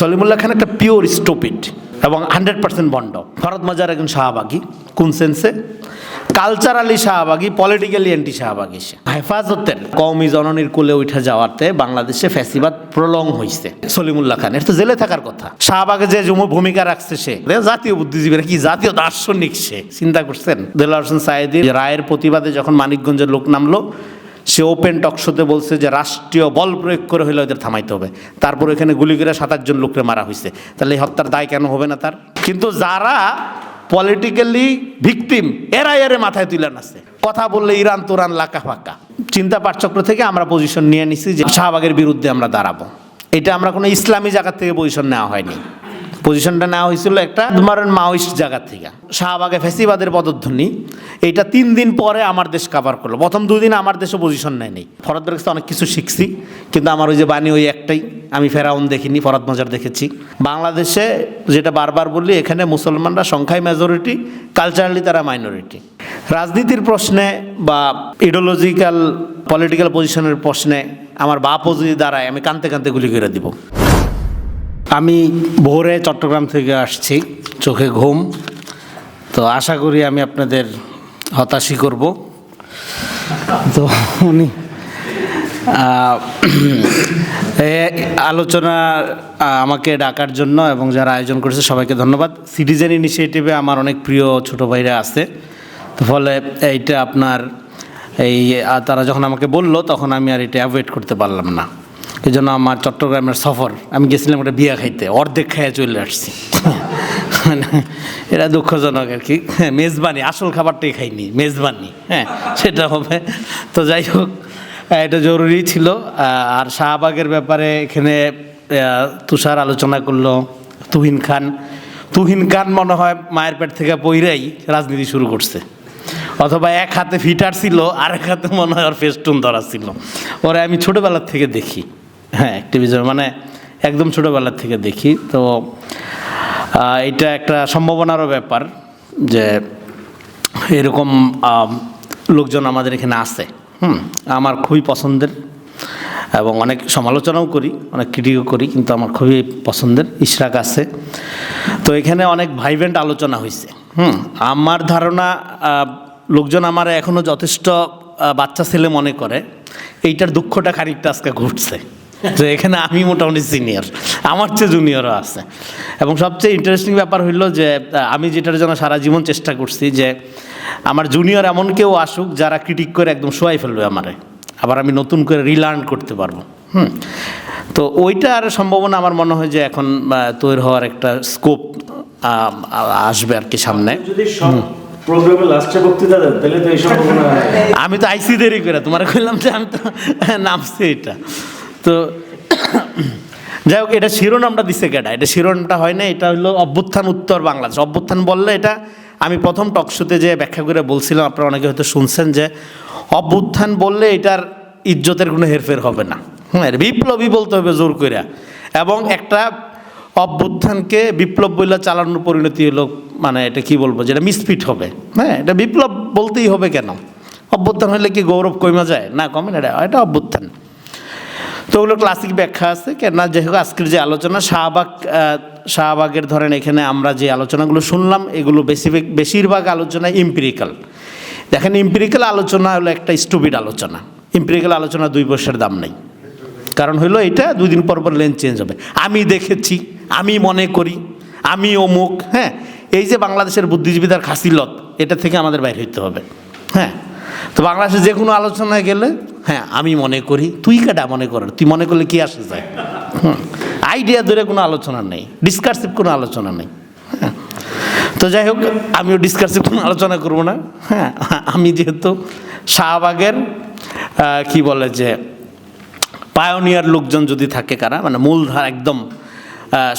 সলিমুল্লাহ খান একটা pure stupid এবং hundred percent bond. Farhad Mazhar একজন শাহবাগী, কোন সেন্সে কালচারালি শাহবাগী পলিটিক্যালি অ্যান্টি শাহবাগী সে। হেফাজতের কওমি জননীর কুলে উঠে যাওয়াতে বাংলাদেশে ফ্যাসিবাদ প্রলং হয়েছে সলিমুল্লাহ খান এটা তো জেলে থাকার কথা। শাহবাগে যে জমু ভূমিকা রাখছে সে জাতীয় বুদ্ধিজীবী কি জাতীয় দার্শনিক সে? চিন্তা করছেন? দেলার হোসেন সাইদি রায়ের প্রতিবাদে যখন মানিকগঞ্জের লোক নামলো সে ওপেন টকশোতে বলছে যে রাষ্ট্রীয় বল প্রয়োগ করে হলে ওদের থামাইতে হবে। তারপর এখানে গুলি করে সাত আটজন লোককে মারা হয়েছে তাহলে এই হত্যার দায় কেন হবে না তার? কিন্তু যারা পলিটিক্যালি ভিকটিম এরা এরে মাথায় তুলে আছে কথা বললে ইরান তোরান লাকা ফাঁকা। চিন্তা পাঠচক্র থেকে আমরা পজিশন নিয়ে নিছি যে শাহবাগের বিরুদ্ধে আমরা দাঁড়াবো। এটা আমরা কোনো ইসলামী জায়গা থেকে পজিশন নেওয়া হয়নি। পজিশনটা নেওয়া হয়েছিল একটা ধরেন মাওয়িস্ট জায়গা থেকে। শাহবাগে ফেসিবাদের পদধ্বনি, এইটা তিন দিন পরে আমার দেশ কাভার করল। প্রথম দুদিন আমার দেশে পজিশন নেয়নি। ফরদের কাছে অনেক কিছু শিখছি, কিন্তু আমার ওই যে বাণী ওই একটাই, আমি ফেরাউন দেখিনি, ফরাদ মজার দেখেছি। বাংলাদেশে যেটা বারবার বললি এখানে মুসলমানরা সংখ্যায় মেজরিটি কালচারালি তারা মাইনরিটি রাজনীতির প্রশ্নে বা ইডিওলজিক্যাল পলিটিক্যাল পজিশনের প্রশ্নে আমার বাপও যদি দাঁড়ায়, আমি কানতে কানতে গুলি করে দিব। আমি ভোরে চট্টগ্রাম থেকে আসছি, চোখে ঘুম। তো আশা করি আমি আপনাদের হতাশই করব। তো উনি এ আলোচনা আমাকে ডাকার জন্য এবং যারা আয়োজন করেছে সবাইকে ধন্যবাদ। সিটিজেন ইনিশিয়েটিভে আমার অনেক প্রিয় ছোট ভাইরা আছে। তো ফলে এইটা আপনার, এই তারা যখন আমাকে বলল তখন আমি আর এটা অ্যাভয়েড করতে পারলাম না। এই জন্য আমার চট্টগ্রামের সফর আমি গেছিলাম একটা বিয়া খাইতে অর্ধেক খাইয়ে চলে আসছি। মানে এটা দুঃখজনক আর কি। হ্যাঁ, মেজবানি আসল খাবারটাই খাইনি মেজবানি হ্যাঁ সেটা হবে। তো যাই হোক এটা জরুরি ছিল। আর শাহবাগের ব্যাপারে এখানে তুষার আলোচনা করল তুহিন খান। তুহিন খান মনে হয় মায়ের পেট থেকে পইরাই রাজনীতি শুরু করছে। অথবা এক হাতে ফিটার ছিল আর এক হাতে মনে হয় ওর ফেস্টুন ধরা ছিল। ওরা আমি ছোটোবেলার থেকে দেখি। হ্যাঁ টেলিভিশন মানে একদম ছোটোবেলার থেকে দেখি। তো এটা একটা সম্ভাবনারও ব্যাপার যে এরকম লোকজন আমাদের এখানে আসে। হুম, আমার খুবই পছন্দের এবং অনেক সমালোচনাও করি, অনেক ক্রিটিকও করি, কিন্তু আমার খুবই পছন্দের। ইশরাক আছে। তো এখানে অনেক ভাইভেন্ট আলোচনা হয়েছে হুম, আমার ধারণা লোকজন আমার এখনও যথেষ্ট বাচ্চা ছেলে মনে করে। এইটার দুঃখটা খানিকটা আজকে ঘটছে। যে এখানে আমি মোটামুটি সিনিয়র আমার চেয়ে জুনিয়রও আছে। এবং সবচেয়ে ইন্টারেস্টিং ব্যাপার হইল যে আমি যেটার জন্য সারা জীবন চেষ্টা করছি যে আমার জুনিয়র এমন কেউ আসুক যারা ক্রিটিক করে একদম শোয়াই ফেলবে আমারে। আবার আমি নতুন করে রিলার্ন করতে পারব। হুম। তো ওইটার সম্ভাবনা আমার মনে হয় যে এখন তৈরি হওয়ার একটা স্কোপ আসবে আর কি সামনে। যদি প্রোগ্রামে লাস্টে বক্তৃতা দেন তাহলে তো এই সম্ভাবনা আমি তো আইসি দেরি করে তোমার কইলাম যে আমি তো নামছি এটা। তো যাই হোক এটা শিরোনামটা দিছে কেটা এটা শিরোনামটা হয় না, এটা হলো অভ্যুত্থান উত্তর বাংলাদেশ। অভ্যুত্থান বললে এটা আমি প্রথম টকশোতে যে ব্যাখ্যা করে বলছিলাম, আপনারা অনেকে হয়তো শুনছেন যে অভ্যুত্থান বললে এটার ইজ্জতের কোনো হেরফের হবে না। হ্যাঁ বিপ্লবী বলতে হবে জোর করে এবং একটা অভ্যুত্থানকে বিপ্লব বইলা চালানোর পরিণতি হলো মানে এটা কি বলব, যেটা মিসফিট হবে। হ্যাঁ এটা বিপ্লব বলতেই হবে কেন? অভ্যুত্থান হলে কি গৌরব কমে যায়? না কমে না এটা অভ্যুত্থান। তো ওগুলো ক্লাসিক ব্যাখ্যা আছে। কেন যে হোক, আজকের যে আলোচনা, শাহবাগ শাহবাগের ধরেন এখানে আমরা যে আলোচনাগুলো শুনলাম, এগুলো বেশি বেশিরভাগ আলোচনা ইম্পিরিক্যাল দেখেন ইম্পিরিক্যাল আলোচনা হলো একটা স্টুপিড আলোচনা। ইম্পিরিক্যাল আলোচনা দুই বছরের দাম নেই। কারণ হলো এটা, দুই দিন পর পর লেন চেঞ্জ হবে। আমি দেখেছি, আমি মনে করি, আমি অমুক হ্যাঁ? এই যে বাংলাদেশের বুদ্ধিজীবীদের খাসিলত, এটা থেকে আমাদের বাইরে হইতে হবে। হ্যাঁ? তো বাংলাদেশে যে কোনো আলোচনায় গেলে? হ্যাঁ আমি মনে করি তুই কেটা মনে কর তুই মনে করলে কি আসে যায়? আইডিয়া ধরে কোনো আলোচনা নেই ডিসকার্সিভ কোনো আলোচনা নেই। তো যাই হোক আমিও ডিসকাসিভ কোনো আলোচনা করব না। হ্যাঁ আমি যেহেতু শাহবাগের কি বলে যে পায়োনিয়ার লোকজন যদি থাকে কারা মানে মূলধার একদম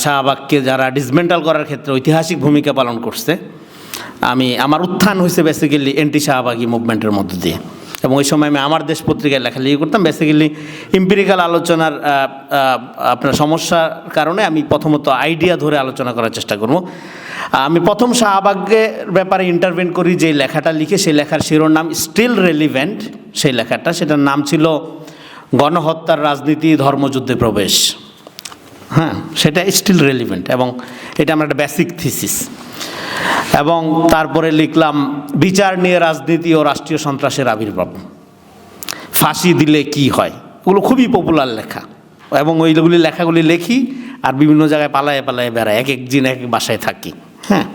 শাহবাগকে যারা ডিসমেন্টাল করার ক্ষেত্রে ঐতিহাসিক ভূমিকা পালন করছে আমি, আমার উত্থান হয়েছে বেসিক্যালি এন্টি শাহবাগী মুভমেন্টের মধ্য দিয়ে। এবং ওই সময় আমি আমার দেশ পত্রিকায় লেখালেখি করতাম। বেসিক্যালি ইম্পিরিক্যাল আলোচনার আপনার সমস্যার কারণে আমি প্রথমত আইডিয়া ধরে আলোচনা করার চেষ্টা করব। আমি প্রথম শাহবাগের ব্যাপারে ইন্টারভেন করি যে লেখাটা লিখে, সেই লেখার শিরোনাম স্টিল রেলিভেন্ট সেই লেখাটা। সেটার নাম ছিল গণহত্যার রাজনীতি, ধর্মযুদ্ধে প্রবেশ। হ্যাঁ সেটা স্টিল রেলিভেন্ট এবং এটা আমার একটা বেসিক থিসিস এবং তারপরে লিখলাম, বিচার নিয়ে রাজনীতি ও রাষ্ট্রীয় সন্ত্রাসের আবির্ভাব। ফাঁসি দিলে কি হয়? ওগুলো খুবই পপুলার লেখা। এবং ওইগুলি লেখাগুলি লেখি আর বিভিন্ন জায়গায় পালায়ে পালায়ে বেড়ায় এক এক দিন এক এক বাসায় থাকি। হ্যাঁ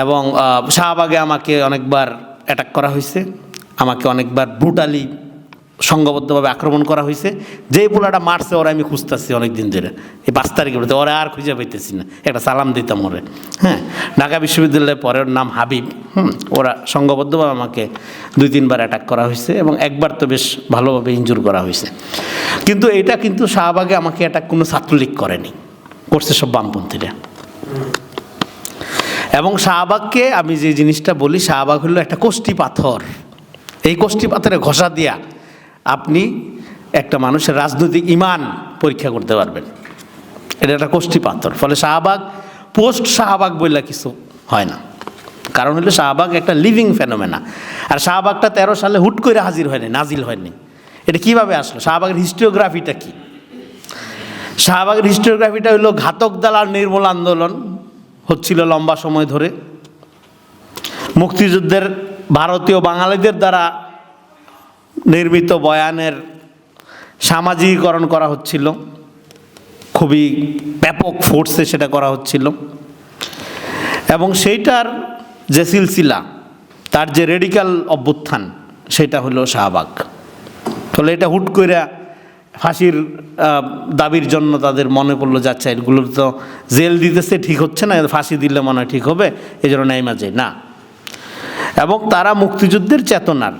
এবং শাহবাগে আমাকে অনেকবার অ্যাটাক করা হয়েছে। আমাকে অনেকবার ব্রুটালি সংঘবদ্ধভাবে আক্রমণ করা হয়েছে। যেই পোলাটা মারছে, ওরা আমি খুঁজতেছি অনেক দিন ধরে। এই পাঁচ তারিখে বলতে, ওরা আর খুঁজে পাইতেছি না। একটা সালাম দিতাম ওরে। হ্যাঁ ঢাকা বিশ্ববিদ্যালয়ে পরে ওর নাম হাবিব। হুম, ওরা সংঘবদ্ধভাবে আমাকে দুই, তিনবার অ্যাটাক করা হয়েছে এবং একবার তো বেশ ভালোভাবে ইনজুর করা হয়েছে। কিন্তু এটা কিন্তু শাহবাগে আমাকে অ্যাটাক কোনো ছাত্রলীগ করেনি। করছে সব বামপন্থীরা। এবং শাহবাগকে আমি যে জিনিসটা বলি, শাহবাগ হলো একটা কোষ্ঠী পাথর। এই কোষ্ঠী পাথরে ঘষা দিয়া আপনি একটা মানুষের রাজনৈতিক ইমান পরীক্ষা করতে পারবেন। এটা একটা কোষ্ঠী পাথর। ফলে শাহবাগ, পোস্ট শাহবাগ বললে কিছু হয় না। কারণ হলো শাহবাগ একটা লিভিং ফেনোমেনা আর শাহবাগটা তেরো সালে হুট করে হাজির হয়নি, নাজিল হয়নি। এটা কীভাবে আসলো? শাহবাগের হিস্টোগ্রাফিটা কি? শাহবাগের হিস্টোগ্রাফিটা হলো ঘাতক দালাল নির্মূল আন্দোলন হচ্ছিল লম্বা সময় ধরে। মুক্তিযুদ্ধের ভারতীয় বাঙালিদের দ্বারা নির্মিত বয়ানের সামাজিকীকরণ করা হচ্ছিল। খুবই ব্যাপক ফোর্সে সেটা করা হচ্ছিল। এবং সেইটার যে সিলসিলা, তার যে রেডিক্যাল অভ্যুত্থান, সেটা হলো শাহবাগ। ফলে এটা হুট করে ফাঁসির দাবির জন্য তাদের মনে পড়ল যাচ্ছে এগুলোর তো জেল দিতেছে, ঠিক হচ্ছে না, ফাঁসি দিলে মনে হয় ঠিক হবে এই জন্য নেইমা যায় না। এবং তারা মুক্তিযুদ্ধের চেতনার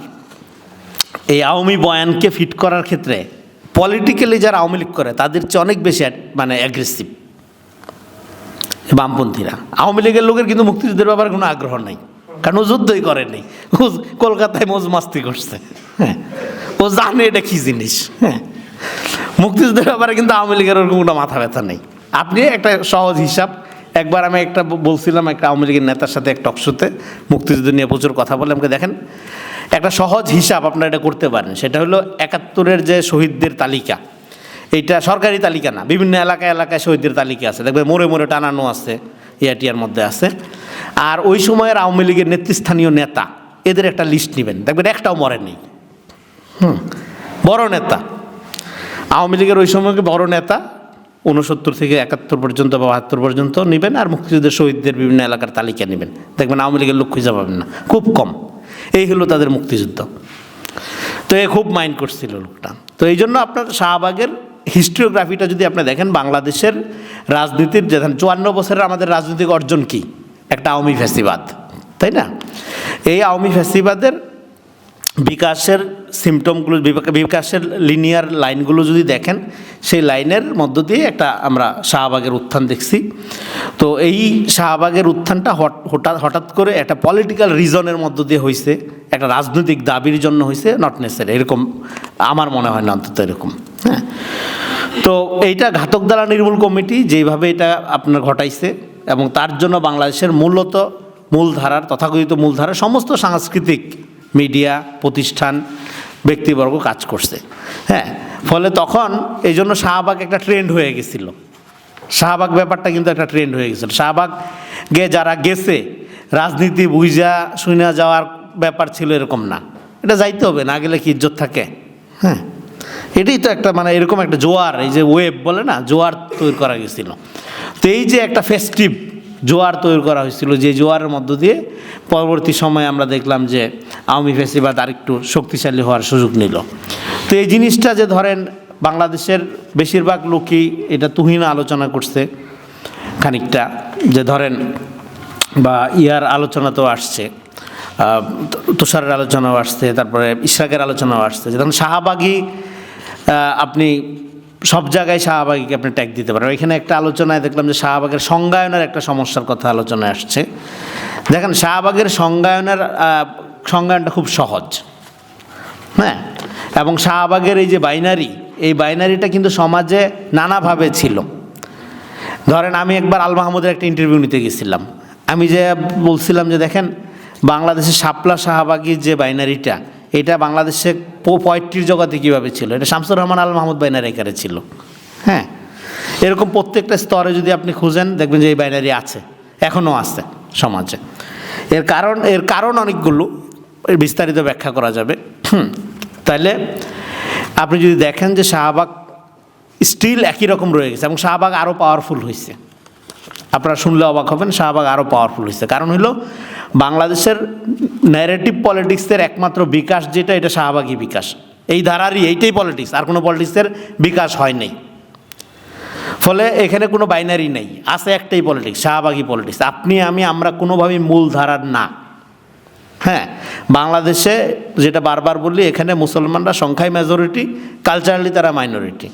এই আওয়ামী বয়ানকে ফিট করার ক্ষেত্রে পলিটিক্যালি যারা আওয়ামী লীগ করে, তাদের চেয়ে অনেক বেশি মানে অ্যাগ্রেসিভ বামপন্থীরা। আওয়ামী লীগের লোকের কিন্তু মুক্তিযুদ্ধের ব্যাপারে কোনো আগ্রহ নাই। কারণ ও যুদ্ধই করেনি ও কলকাতায় মোজ মাস্তি করছে। হ্যাঁ। ও জানে এটা কী জিনিস। হ্যাঁ। মুক্তিযুদ্ধের ব্যাপারে কিন্তু আওয়ামী লীগের ওরকম কোনো মাথা ব্যথা নেই। আপনি একটা সহজ হিসাব, একবার আমি একটা বলছিলাম একটা আওয়ামী লীগের নেতার সাথে এক টকশোতে মুক্তিযুদ্ধ নিয়ে প্রচুর কথা বলে আমাকে দেখেন? একটা সহজ হিসাব আপনারা এটা করতে পারেন। সেটা হলো একাত্তরের যে শহীদদের তালিকা, এইটা সরকারি তালিকা না, বিভিন্ন এলাকায় এলাকায় শহীদদের তালিকা আছে। দেখবে মোড়ে মোড়ে টানানো আছে ইয়াটিয়ার মধ্যে আছে। আর ওই সময়ের আওয়ামী লীগের নেতৃস্থানীয় নেতা, এদের একটা লিস্ট নেবেন। দেখবেন একটাও মরেনি। হুম, বড় নেতা। আওয়ামী লীগের ওই সময়কে বড় নেতা? উনসত্তর থেকে একাত্তর পর্যন্ত বা বাহাত্তর পর্যন্ত নেবেন, আর মুক্তিযুদ্ধের শহীদদের বিভিন্ন এলাকার তালিকা নেবেন। দেখবেন আওয়ামী লীগের লোক খুঁজে পাবেন না। খুব কম। এই হলো তাদের মুক্তিযুদ্ধ। তো এ খুব মাইন্ড করছিল লোকটা। তো এই জন্য আপনার শাহবাগের হিস্ট্রিওগ্রাফিটা যদি আপনি দেখেন, বাংলাদেশের রাজনীতির যে চুয়ান্ন বছরের আমাদের রাজনৈতিক অর্জন কি? একটা আওয়ামী ফ্যাসিবাদ তাই না? এই আওয়ামী ফ্যাসিবাদের বিকাশের সিমটমগুলো বিকাশের লিনিয়ার লাইনগুলো যদি দেখেন, সেই লাইনের মধ্য দিয়ে একটা আমরা শাহবাগের উত্থান দেখছি। তো এই শাহবাগের উত্থানটা হঠাৎ হঠাৎ করে একটা পলিটিক্যাল রিজনের মধ্য দিয়ে হয়েছে একটা রাজনৈতিক দাবির জন্য হয়েছে নট নেসারি এরকম আমার মনে হয় না অন্তত এরকম হ্যাঁ। তো এইটা ঘাতক দ্বারা নির্মূল কমিটি যেভাবে এটা আপনার ঘটাইছে এবং তার জন্য বাংলাদেশের মূলত মূলধারার, তথাকথিত মূলধারার সমস্ত সাংস্কৃতিক মিডিয়া, প্রতিষ্ঠান, ব্যক্তিবর্গ কাজ করছে। হ্যাঁ ফলে তখন এই জন্য শাহবাগ একটা ট্রেন্ড হয়ে গেছিল। শাহবাগ ব্যাপারটা কিন্তু একটা ট্রেন্ড হয়ে গেছিল। শাহবাগে যারা গেছে, রাজনীতি বুঝা শুনে যাওয়ার ব্যাপার ছিল এরকম না। এটা যাইতে হবে, না গেলে কি ইজ্জত থাকে? হ্যাঁ এটাই তো একটা মানে এরকম একটা জোয়ার, এই যে ওয়েব বলে না, জোয়ার তৈরি করা গেছিল। তো এই যে একটা ফেস্টিভ জোয়ার তৈরি করা হয়েছিল, যে জোয়ারের মধ্য দিয়ে পরবর্তী সময়ে আমরা দেখলাম যে আওয়ামী ফেসিবাদ আরেকটু শক্তিশালী হওয়ার সুযোগ নিল। তো এই জিনিসটা যে ধরেন বাংলাদেশের বেশিরভাগ লোকই এটা তুহিন আলোচনা করছে খানিকটা যে ধরেন বা ইয়ার আলোচনা তো আসছে তুষারের আলোচনাও আসছে তারপরে ইশরাকের আলোচনাও আসছে যেমন শাহবাগী আহ, আপনি সব জায়গায় শাহবাগীকে আপনি ট্যাগ দিতে পারেন। এখানে একটা আলোচনায় দেখলাম যে শাহবাগের সংজ্ঞায়নের একটা সমস্যার কথা আলোচনায় আসছে। দেখেন শাহবাগের সংজ্ঞায়নের আহ, সংজ্ঞায়নটা খুব সহজ। হ্যাঁ? এবং শাহবাগের এই যে বাইনারি এই বাইনারিটা কিন্তু সমাজে নানাভাবে ছিল। ধরেন আমি একবার আল মাহমুদের একটা ইন্টারভিউ নিতে গেছিলাম। আমি যে বলছিলাম যে দেখেন বাংলাদেশের শাপলা শাহবাগীর যে বাইনারিটা এটা বাংলাদেশে পোয়েট্রির জগতে কীভাবে ছিল? এটা শামসুর রহমান আল মাহমুদ বাইনারি একারে ছিল। হ্যাঁ? এরকম প্রত্যেকটা স্তরে যদি আপনি খুঁজেন দেখবেন যে এই বাইনারি আছে এখনও আছে সমাজে। এর কারণ এর কারণ অনেকগুলো। বিস্তারিত ব্যাখ্যা করা যাবে। তাহলে আপনি যদি দেখেন যে শাহবাগ স্টিল একই রকম রয়ে গেছে এবং শাহবাগ আরও পাওয়ারফুল হয়েছে আপনারা শুনলে অবাক হবেন, শাহবাগ আরও পাওয়ারফুল হয়েছে কারণ হলো বাংলাদেশের ন্যারেটিভ পলিটিক্সের একমাত্র বিকাশ যেটা, এটা শাহবাগী বিকাশ। এই ধারারই এইটাই পলিটিক্স আর কোনো পলিটিক্সের বিকাশ হয় নাই। ফলে এখানে কোনো বাইনারি নেই, আছে একটাই পলিটিক্স শাহবাগী পলিটিক্স আপনি, আমি, আমরা কোনোভাবেই মূল ধারার না। হ্যাঁ বাংলাদেশে যেটা বারবার বলি এখানে মুসলমানরা সংখ্যায় মেজরিটি কালচারালি তারা মাইনরিটি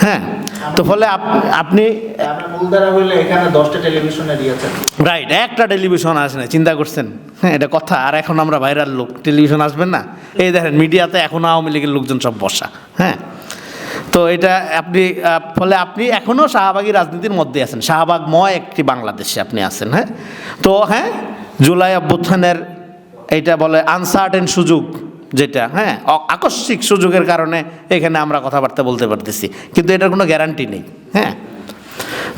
হ্যাঁ তো ফলে আপ- আপনি রাইট একটা টেলিভিশন আসে না চিন্তা করছেন? হ্যাঁ এটা কথা আর এখন আমরা ভাইরাল লোক টেলিভিশন আসবেন না? এই দেখেন মিডিয়াতে এখন আওয়ামী লীগের লোকজন সব বসা হ্যাঁ? তো এটা আপনি ফলে আপনি এখনও শাহবাগী রাজনীতির মধ্যে আছেন শাহবাগময় একটি বাংলাদেশে আপনি আছেন হ্যাঁ? তো হ্যাঁ জুলাই অভ্যুত্থানের এটা বলে আনসার্টেন সুযোগ যেটা হ্যাঁ? আকস্মিক সুযোগের কারণে এখানে আমরা কথাবার্তা বলতে পারতেছি। কিন্তু এটার কোনো গ্যারান্টি নেই হ্যাঁ?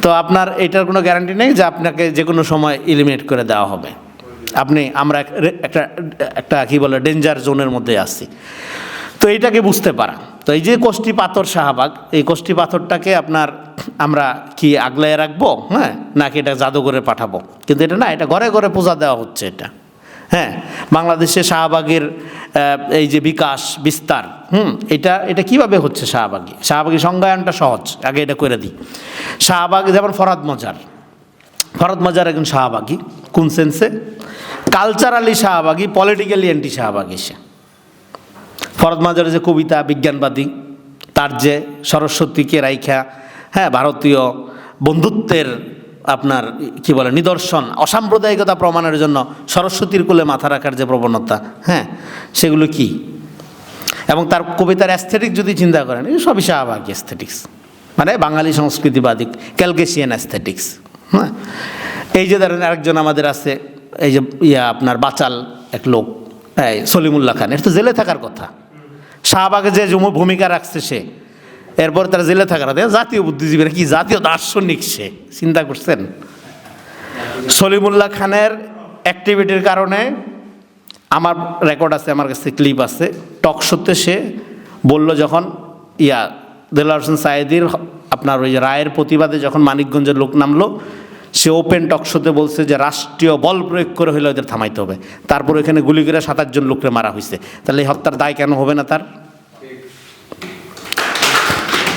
তো আপনার এটার কোনো গ্যারান্টি নেই যে আপনাকে যে কোনো সময় ইলিমিনেট করে দেওয়া হবে। আপনি, আমরা একটা একটা কী বলে ডেঞ্জার জোনের মধ্যে আছি। তো এইটাকে বুঝতে পারা। তো এই যে কষ্টি পাথর শাহবাগ, এই কোষ্ঠী পাথরটাকে আপনার আমরা কি আগলায় রাখব? হ্যাঁ নাকি এটা জাদুঘরে পাঠাবো? কিন্তু এটা না, এটা ঘরে ঘরে পূজা দেওয়া হচ্ছে এটা। হ্যাঁ বাংলাদেশে শাহবাগের এই যে বিকাশ, বিস্তার, হুম, এটা এটা কীভাবে হচ্ছে শাহবাগী? শাহবাগী সংজ্ঞায়নটা সহজ, আগে এটা করে দিই। শাহবাগ যেমন ফরাদ মজার ফরাদ মজার একজন শাহবাগী, কোন সেন্সে কালচারালি শাহবাগী পলিটিক্যালি অ্যান্টি শাহবাগী সে ফরদ মাজারের যে কবিতা বিজ্ঞানবাদী, তার যে সরস্বতীকে রাইখা হ্যাঁ ভারতীয় বন্ধুত্বের আপনার কি বলে, নিদর্শন, অসাম্প্রদায়িকতা প্রমাণের জন্য সরস্বতীর কোলে মাথা রাখার যে প্রবণতা হ্যাঁ সেগুলো কি? এবং তার কবিতার অ্যাস্থেটিক যদি চিন্তা করেন এই সবই শাহবাগী অ্যাস্থেটিক্স মানে বাঙালি সংস্কৃতিবাদী ক্যালকেশিয়ান অ্যাস্থেটিক্স হ্যাঁ। এই যে ধরেন আরেকজন আমাদের আছে, এই যে ইয়া আপনার বাচাল এক লোক সলিমুল্লাহ খান এটা তো জেলে থাকার কথা। শাহবাগে যে জমু ভূমিকা রাখছে সে, এরপর তার জেলে থাকার জাতীয় বুদ্ধিজীবী না কি জাতীয় দার্শনিক সে? চিন্তা করছেন? সলিমুল্লাহ খানের অ্যাক্টিভিটির কারণে আমার রেকর্ড আছে, আমার কাছে ক্লিপ আছে। টক শোতে সে বলল যখন, ইয়া দেলার হোসেন সায়েদির হ- আপনার ওই রায়ের প্রতিবাদে যখন মানিকগঞ্জের লোক নামলো সে ওপেন টক শোতে বলছে যে রাষ্ট্রীয় বল প্রয়োগ করে হলে ওদের থামাইতে হবে। তারপর এখানে গুলি করে সাত আটজন লোককে মারা হয়েছে তাহলে এই হত্যার দায় কেন হবে না তার?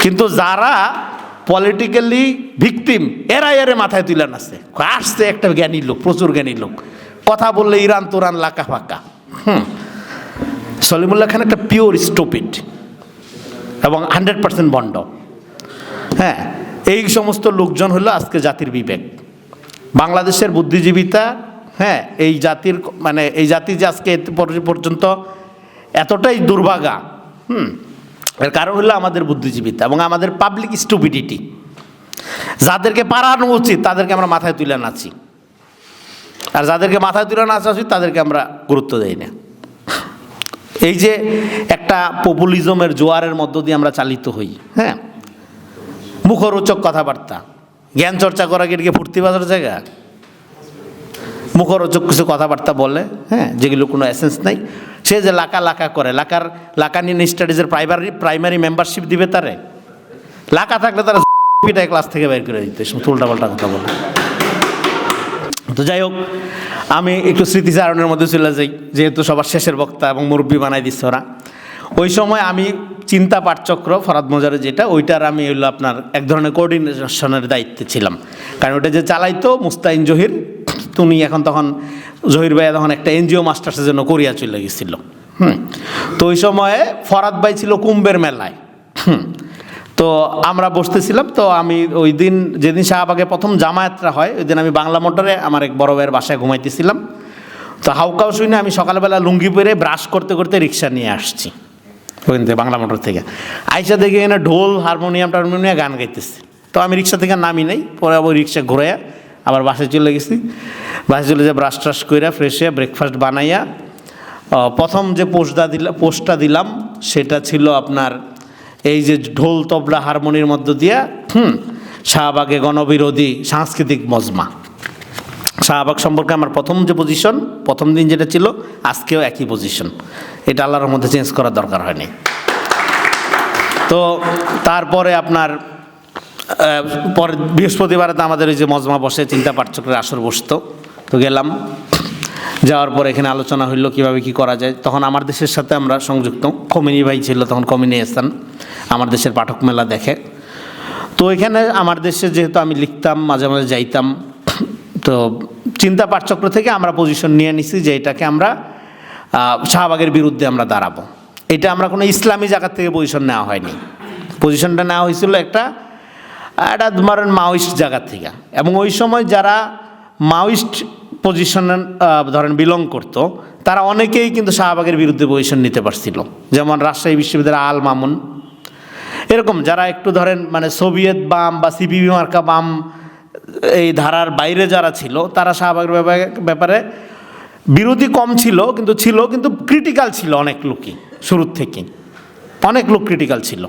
কিন্তু যারা পলিটিক্যালি ভিকটিম এরা এরে মাথায় তুলে আছে আসছে একটা জ্ঞানী লোক, প্রচুর জ্ঞানী লোক। কথা বললে ইরান তোরান লাকা ফাঁকা। হুম। সলিমুল্লাহ খান একটা পিওর স্টুপিড এবং হান্ড্রেড পার্সেন্ট বন্ড। হ্যাঁ এই সমস্ত লোকজন হলো আজকে জাতির বিবেক। বাংলাদেশের বুদ্ধিজীবিতা হ্যাঁ এই জাতির মানে এই জাতি যে আজকে পর্যন্ত এতটাই দুর্ভাগা, হুম, এর কারণ হলো আমাদের বুদ্ধিজীবিতা এবং আমাদের পাবলিক স্টুপিডিটি যাদেরকে পারানো উচিত, তাদেরকে আমরা মাথায় তুলে নাচি। আর যাদেরকে মাথায় তুলে নাচা উচিত, তাদেরকে আমরা গুরুত্ব দেই না। এই যে একটা পপুলিজমের জোয়ারের মধ্য দিয়ে আমরা চালিত হই হ্যাঁ মুখরোচক কথাবার্তা। জ্ঞান চর্চা করা কি ফুর্তি বাজার জায়গা? মুখরোচক কিছু কথাবার্তা বলে হ্যাঁ যেগুলো কোনো এসেন্স নাই। সে যে লাকা লাকা করে, লাকার লাকানিন স্টাডিজের প্রাইমারি প্রাইমারি মেম্বারশিপ দিবে তারে। লাকা থাকলে তারা ক্লাস থেকে বের করে দিতে উল্টা পাল্টা কথা বলে। তো যাই হোক, আমি একটু স্মৃতিচারণের মধ্যে চলে যাই, যেহেতু সবার শেষের বক্তা এবং মুরব্বী বানাই দিচ্ছে ওরা। ওই সময় আমি চিন্তা পাঠচক্র, ফরাদ মজারে যেটা, ওইটার আমি হইল আপনার এক ধরনের কোঅর্ডিনেশনের দায়িত্বে ছিলাম। কারণ ওটা যে চালাইতো মুস্তাইন জহির তুমি এখন তখন জহির ভাইয়া তখন একটা এনজিও মাস্টার্সের জন্য কোরিয়া চলে গেছিল। হুম। তো ওই সময়ে ফরাদ ভাই ছিল কুম্ভের মেলায়। হুম। তো আমরা বসতেছিলাম, তো আমি ওই দিন, যেদিন শাহবাগে প্রথম জামায়াতরা হয়, ওই দিন আমি বাংলা মোটরে আমার এক বড় ভাইয়ের বাসায় ঘুমাইতেছিলাম। তো হাউকাও শুনে আমি সকালবেলা লুঙ্গি পরে ব্রাশ করতে করতে রিক্সা নিয়ে আসছি। ওইখান থেকে, বাংলা মোটর থেকে। আইসা দেখে এখানে ঢোল, হারমোনিয়াম, টারমোনিয়াম গান গাইতেছে। তো আমি রিক্সা থেকে নামি নাই, পরে আবার রিক্সা ঘুরাইয়া আবার বাসে চলে গেছি। বাসে চলে যে ব্রাশ ট্রাশ কইরা ফ্রেশ ব্রেকফাস্ট বানাইয়া। প্রথম যে পোস্টটা দিলাম পোস্টটা দিলাম, সেটা ছিল আপনার এই যে ঢোল, তবলা, হারমোনির মধ্য দিয়া, হুম, শাহবাগে গণবিরোধী সাংস্কৃতিক মজমা। শাহবাগ সম্পর্কে আমার প্রথম যে পজিশন প্রথম দিন যেটা ছিল, আজকেও একই পজিশন এটা আল্লাহর মধ্যে চেঞ্জ করার দরকার হয়নি। তো তারপরে আপনার পরে বৃহস্পতিবারে তো আমাদের ওই যে মজমা বসে চিন্তা পাঠচক্রের আসর বসতো। তো গেলাম। যাওয়ার পর এখানে আলোচনা হইল কীভাবে কি করা যায়। তখন আমার দেশের সাথে আমরা সংযুক্ত। কমিনি ভাই ছিল, তখন কমিনি স্থান আমার দেশের পাঠক মেলা দেখে। তো এখানে আমার দেশে যেহেতু আমি লিখতাম, মাঝে মাঝে যাইতাম। তো চিন্তা পাঠচক্র থেকে আমরা পজিশন নিয়ে নিছি যে এটাকে আমরা শাহবাগের বিরুদ্ধে আমরা দাঁড়াবো। এটা আমরা কোনো ইসলামী জায়গা থেকে পজিশন নেওয়া হয়নি। পজিশনটা নেওয়া হয়েছিল একটা একটা ধরেন মাওয়িস্ট জায়গা থেকে। এবং ওই সময় যারা মাওয়িস্ট পজিশনে ধরেন বিলং করতো, তারা অনেকেই কিন্তু শাহবাগের বিরুদ্ধে পজিশন নিতে পারছিল। যেমন রাজশাহী বিশ্ববিদ্যালয় আল মামুন। এরকম যারা একটু ধরেন মানে সোভিয়েত বাম বা সিপিবি মার্কা বাম এই ধারার বাইরে যারা ছিল, তারা শাহবাগের ব্যাপারে বিরোধী কম ছিল, কিন্তু ছিল, কিন্তু ক্রিটিক্যাল ছিল অনেক লোকই শুরুর থেকেই অনেক লোক ক্রিটিক্যাল ছিল।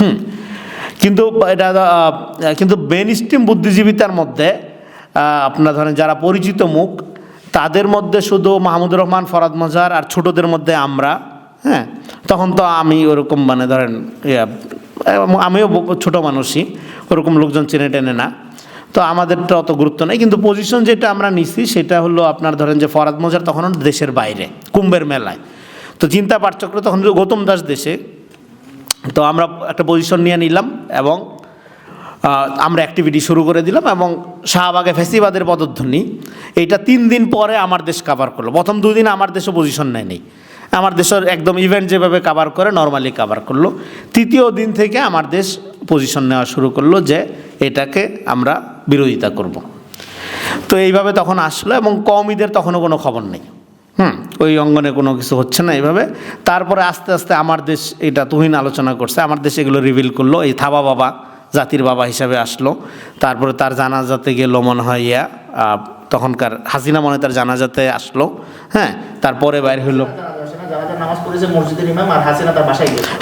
হুম। কিন্তু এটা কিন্তু স্ট্রিম বুদ্ধিজীবিতার মধ্যে আপনার ধরেন যারা পরিচিত মুখ, তাদের মধ্যে শুধু মাহমুদুর রহমান, ফরাদ মজার আর ছোটদের মধ্যে আমরা হ্যাঁ তখন তো আমি ওরকম মানে ধরেন আমিও ছোট মানুষই, ওরকম লোকজন চেনে টেনে না। তো আমাদেরটা অত গুরুত্ব নেই। কিন্তু পজিশন যেটা আমরা নিছি, সেটা হলো আপনার ধরেন যে ফরাদ মজার তখন দেশের বাইরে, কুম্ভের মেলায়। তো চিন্তা পাঠচক্র তখন গৌতম দাস দেশে। তো আমরা একটা পজিশন নিয়ে নিলাম এবং আমরা অ্যাক্টিভিটি শুরু করে দিলাম এবং শাহবাগে ফেসিবাদের পদধ্বনি। এইটা তিন দিন পরে আমার দেশ কাভার করল। প্রথম দুদিন আমার দেশে পজিশন নেয়নি। আমার দেশের একদম ইভেন্ট যেভাবে কাভার করে নর্মালি কাভার করল। তৃতীয় দিন থেকে আমার দেশ পজিশন নেওয়া শুরু করল যে, এটাকে আমরা বিরোধিতা করব। তো এইভাবে তখন আসলো এবং কওমিদের তখনও কোনো খবর নেই। হুম, ওই অঙ্গনে কোনো কিছু হচ্ছে না এইভাবে। তারপরে আস্তে আস্তে আমার দেশ এটা তুহিন আলোচনা করছে, আমার দেশ এগুলো রিভিল করল। এই থাবা বাবা, জাতির বাবা হিসাবে আসলো। তারপরে তার জানাজাতে গেল মনে হয় ইয়া তখনকার হাসিনা মনে তার জানাজাতে আসলো। হ্যাঁ তারপরে বাইর হইল।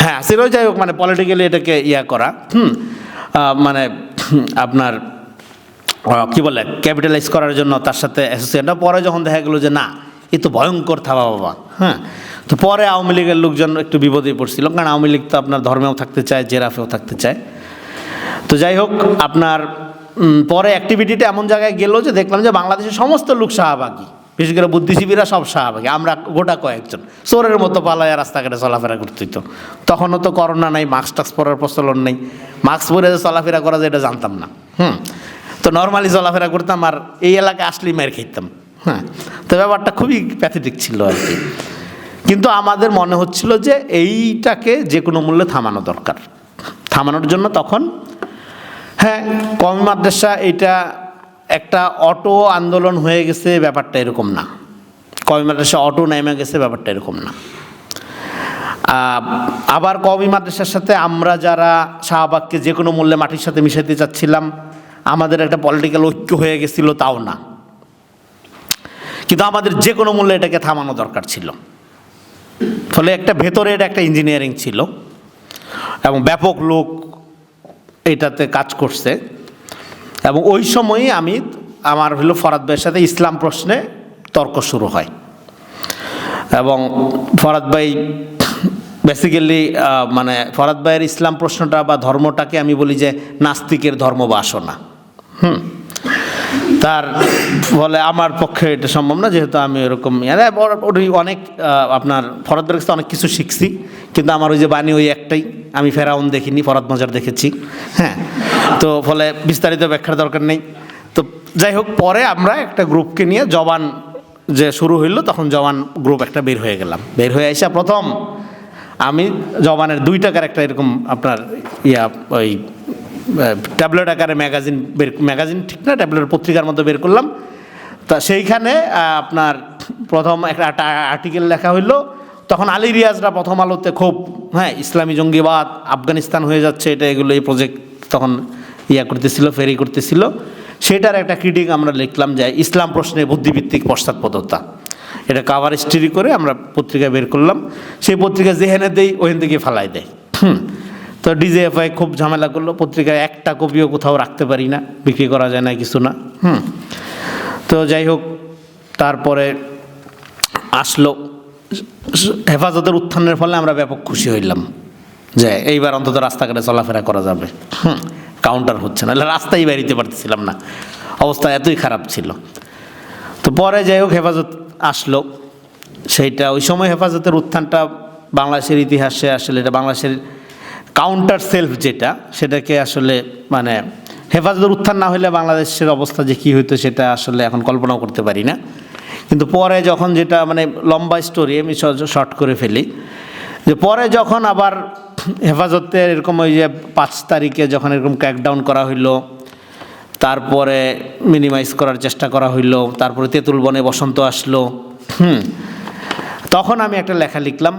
হ্যাঁ সেটাও যাই হোক মানে পলিটিক্যালি এটাকে ইয়া করা। হুম মানে আপনার কি বলে ক্যাপিটালাইজ করার জন্য তার সাথে অ্যাসোসিয়েট পরে যখন দেখা গেলো যে না, এ তো ভয়ঙ্কর থাবা বাবা হ্যাঁ? তো পরে আওয়ামী লীগের লোকজন একটু বিপদে পড়ছিল, কারণ আওয়ামী লীগ তো আপনার ধর্মেও থাকতে চায়, জেরাফেও থাকতে চায়। তো যাই হোক, আপনার পরে অ্যাক্টিভিটিটা এমন জায়গায় গেল যে দেখলাম যে বাংলাদেশের সমস্ত লোক শাহবাগী, বিশেষ করে বুদ্ধিজীবীরা সব শাহবাগী, আমরা গোটা কয়েকজন। চোরের মতো পালায় রাস্তাঘাটে চলাফেরা করতে হইতো। তখনও তো করোনা নাই মাস্ক টাস্ক পরার প্রচলন নেই। মাস্ক পরে যে চলাফেরা করা যায়, এটা জানতাম না। হুম? তো নর্মালি চলাফেরা করতাম আর এই এলাকায় আসলেই মার খেতাম হ্যাঁ। তো ব্যাপারটা খুবই প্যাথেটিক ছিল আর কি। কিন্তু আমাদের মনে হচ্ছিল যে এইটাকে যে কোনো মূল্যে থামানো দরকার। থামানোর জন্য তখন হ্যাঁ কমি মাদ্রাসা এটা একটা অটো আন্দোলন হয়ে গেছে ব্যাপারটা এরকম না। কমি মাদ্রাসা অটো নেমে গেছে ব্যাপারটা এরকম না। আবার কমি মাদ্রাসার সাথে আমরা যারা শাহবাগকে যে কোনো মূল্যে মাটির সাথে মিশাইতে চাচ্ছিলাম আমাদের একটা পলিটিক্যাল ঐক্য হয়ে গেছিল, তাও না। কিন্তু আমাদের যে কোনো মূল্যে এটাকে থামানো দরকার ছিল। ফলে একটা ভেতরে এটা একটা ইঞ্জিনিয়ারিং ছিল এবং ব্যাপক লোক এটাতে কাজ করছে। এবং ওই সময়ই আমি আমার হলো ফরাদ ভাইয়ের সাথে ইসলাম প্রশ্নে তর্ক শুরু হয়। এবং ফরাদ ভাই বেসিক্যালি মানে ফরাদ ভাইয়ের ইসলাম প্রশ্নটা বা ধর্মটাকে আমি বলি যে নাস্তিকের ধর্ম বাসনা হুম। তার ফলে আমার পক্ষে এটা সম্ভব না, যেহেতু আমি ওরকম ওই অনেক আপনার ফরাদের কাছে অনেক কিছু শিখছি, কিন্তু আমার ওই যে বাণী ওই একটাই, আমি ফেরাউন দেখিনি, ফরাদ মজার দেখেছি। হ্যাঁ তো ফলে বিস্তারিত ব্যাখ্যার দরকার নেই। তো যাই হোক, পরে আমরা একটা গ্রুপকে নিয়ে জবান যে শুরু হইল, তখন জবান গ্রুপ একটা বের হয়ে গেলাম। বের হয়ে আসা প্রথম আমি জবানের দুই টাকার একটা এরকম আপনার ইয়া, ওই ট্যাবলেট আকারে ম্যাগাজিন বের, ম্যাগাজিন ঠিক না ট্যাবলেট পত্রিকার মধ্যে বের করলাম। তা সেইখানে আপনার প্রথম একটা আর্টিকেল লেখা হইল। তখন আলী রিয়াজরা প্রথম আলোতে খুব হ্যাঁ ইসলামী জঙ্গিবাদ, আফগানিস্তান হয়ে যাচ্ছে, এটা এগুলো এই প্রজেক্ট তখন ইয়া করতেছিল, ফেরি করতেছিল। সেটার একটা ক্রিটিক আমরা লিখলাম যে ইসলাম প্রশ্নে বুদ্ধিভিত্তিক পশ্চাৎপদতা। এটা কাভার স্টোরি করে আমরা পত্রিকা বের করলাম। সেই পত্রিকা যেহেনে দেই ওখান থেকে ফালাই দেয়। হুম। তো ডিজিএফআই খুব ঝামেলা করল পত্রিকায় একটা কপিও কোথাও রাখতে পারি না বিক্রি করা যায় না কিছু না। হুম। তো যাই হোক তারপরে আসলো। হেফাজতের উত্থানের ফলে আমরা ব্যাপক খুশি হইলাম যে এইবার অন্তত রাস্তাঘাটে চলাফেরা করা যাবে। হুম কাউন্টার হচ্ছে না রাস্তায় বেরিতে পারতেছিলাম না অবস্থা এতই খারাপ ছিল। তো পরে যাই হোক হেফাজত আসলো। সেইটা ওই সময় হেফাজতের উত্থানটা বাংলাদেশের ইতিহাসে আসলে এটা বাংলাদেশের কাউন্টার সেলফ যেটা, সেটাকে আসলে মানে হেফাজতের উত্থান না হলে বাংলাদেশের অবস্থা যে কী হইতো সেটা আসলে এখন কল্পনাও করতে পারি না। কিন্তু পরে যখন যেটা মানে লম্বা স্টোরি আমি শর্ট করে ফেলি, যে পরে যখন আবার হেফাজতের এরকম ওই যে পাঁচ তারিখে যখন এরকম ক্র্যাকডাউন করা হইল, তারপরে মিনিমাইজ করার চেষ্টা করা হইল, তারপরে তেঁতুল বনে বসন্ত আসলো, হুম, তখন আমি একটা লেখা লিখলাম,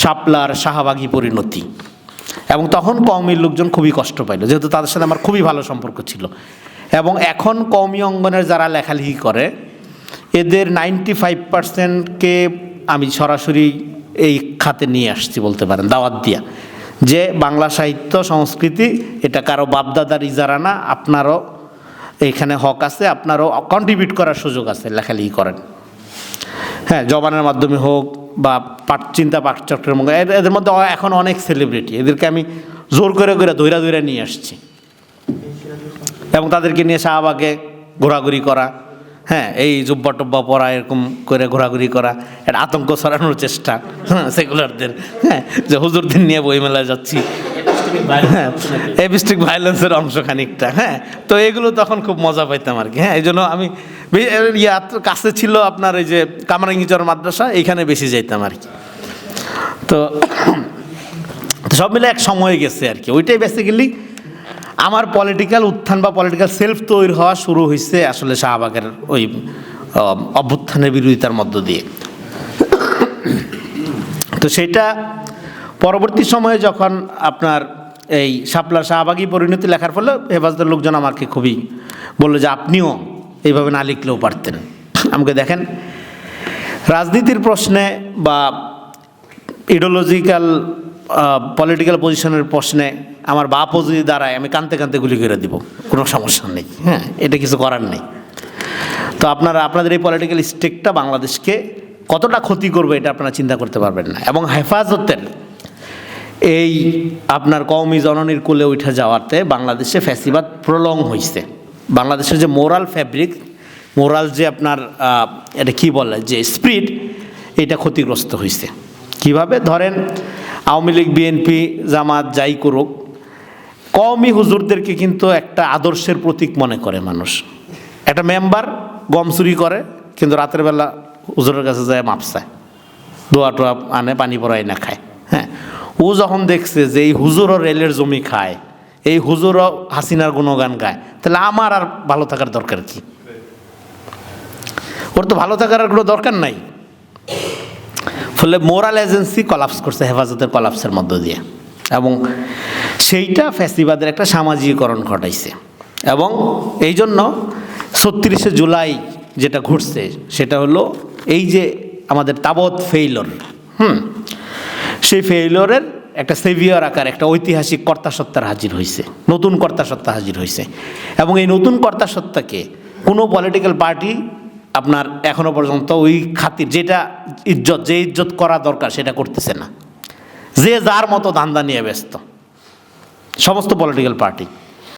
শাপলার শাহবাগী পরিণতি। এবং তখন কওমির লোকজন খুবই কষ্ট পাইল, যেহেতু তাদের সাথে আমার খুবই ভালো সম্পর্ক ছিল। এবং এখন কওমি অঙ্গনের যারা লেখালেখি করে, এদের নাইনটি ফাইভ পার্সেন্টকে আমি সরাসরি এই খাতে নিয়ে আসছি বলতে পারেন, দাওয়াত দিয়া। যে বাংলা সাহিত্য, সংস্কৃতি, এটা কারও বাপদাদার ইজারা না, আপনারও এইখানে হক আছে, আপনারও কন্ট্রিবিউট করার সুযোগ আছে লেখালেখি করেন। হ্যাঁ জবানের মাধ্যমে হোক বা পাঠ, চিন্তা পাঠচক্রের মধ্যে এদের- মধ্যে এখন অনেক সেলিব্রিটি এদেরকে আমি জোর করে করে দৈরা দৈরা নিয়ে আসছি। এবং তাদেরকে নিয়ে শাহবাগে ঘোরাঘুরি করা হ্যাঁ এই জুব্বা টব্বা পরা, এরকম করে ঘোরাঘুরি করা, একটা আতঙ্ক ছড়ানোর চেষ্টা হ্যাঁ সেকুলারদের হ্যাঁ যে হুজুরদের নিয়ে বইমেলায় যাচ্ছি এপিস্টিক ভায়োলেন্সের অংশ খানিকটা হ্যাঁ। তো এগুলো তখন খুব মজা পাইতাম আর কি হ্যাঁ। এই জন্য আমি ইয়া, কাছে ছিল আপনার এই যে কামারাঙ্গিচর মাদ্রাসা, এইখানে বেশি যাইতাম আর কি। তো সব মিলে এক সময় গেছে আর কি। ওইটাই বেসিক্যালি আমার পলিটিক্যাল উত্থান বা পলিটিক্যাল সেলফ তৈরি হওয়া শুরু হয়েছে আসলে শাহবাগের ওই অভ্যুত্থানের বিরোধিতার মধ্য দিয়ে। তো সেটা পরবর্তী সময়ে যখন আপনার এই শাপলা শাহবাগী পরিণতি লেখার ফলে হেফাজতের লোকজন আমাকে খুবই বলল যে আপনিও এইভাবে না লিখলেও পারতেন। আমাকে দেখেন, রাজনীতির প্রশ্নে বা ইডিওলজিক্যাল পলিটিক্যাল পজিশনের প্রশ্নে আমার বাপও যদি দাঁড়ায়, আমি কানতে কানতে গুলি করে দিব। কোনো সমস্যা নেই হ্যাঁ এটা কিছু করার নেই। তো আপনারা, আপনাদের এই পলিটিক্যাল স্টেকটা বাংলাদেশকে কতটা ক্ষতি করবে এটা আপনারা চিন্তা করতে পারবেন না। এবং হেফাজতের এই আপনার কওমি জননীর কোলে উঠে যাওয়াতে বাংলাদেশে ফ্যাসিবাদ প্রলং হয়েছে বাংলাদেশের যে মোরাল ফ্যাব্রিক, মোরাল যে আপনার এটা কি বলে, যে স্পিড এটা ক্ষতিগ্রস্ত হয়েছে কীভাবে? ধরেন, আওয়ামী লীগ, বিএনপি, জামাত, যাই করুক, কওমি হুজুরদেরকে কিন্তু একটা আদর্শের প্রতীক মনে করে মানুষ। একটা মেম্বার গম চুরি করে, কিন্তু রাতের বেলা হুজুরের কাছে যায় মাপসায় দোয়া টোয়া আনে, পানি পড়াই না খায়। হ্যাঁ? ও যখন দেখছে যে এই হুজুরও রেলের জমি খায়, এই হুজুরও হাসিনার গুণগান গায়, তাহলে আমার আর ভালো থাকার দরকার কি? ওর তো ভালো থাকার কোনো দরকার নাই। ফলে মোরাল এজেন্সি কলাপস করছে, হেফাজতের কলাপসের মধ্য দিয়ে। এবং সেইটা ফ্যাসিবাদের একটা সামাজিকরণ ঘটাইছে। এবং এই জন্য ছত্রিশে জুলাই যেটা ঘটছে, সেটা হলো এই যে আমাদের তাবৎ ফেইলর হুম? সেই ফেইলরের একটা সেভিয়ার আকার, একটা ঐতিহাসিক কর্তাসত্তার হাজির হয়েছে নতুন কর্তাসত্তা হাজির হয়েছে এবং এই নতুন কর্তাসত্তাকে কোনো পলিটিক্যাল পার্টি আপনার এখনও পর্যন্ত ওই খাতির, যেটা ইজ্জত, যে ইজ্জত করা দরকার সেটা করতেছে না। যে যার মতো ধান্দা নিয়ে ব্যস্ত। সমস্ত পলিটিক্যাল পার্টি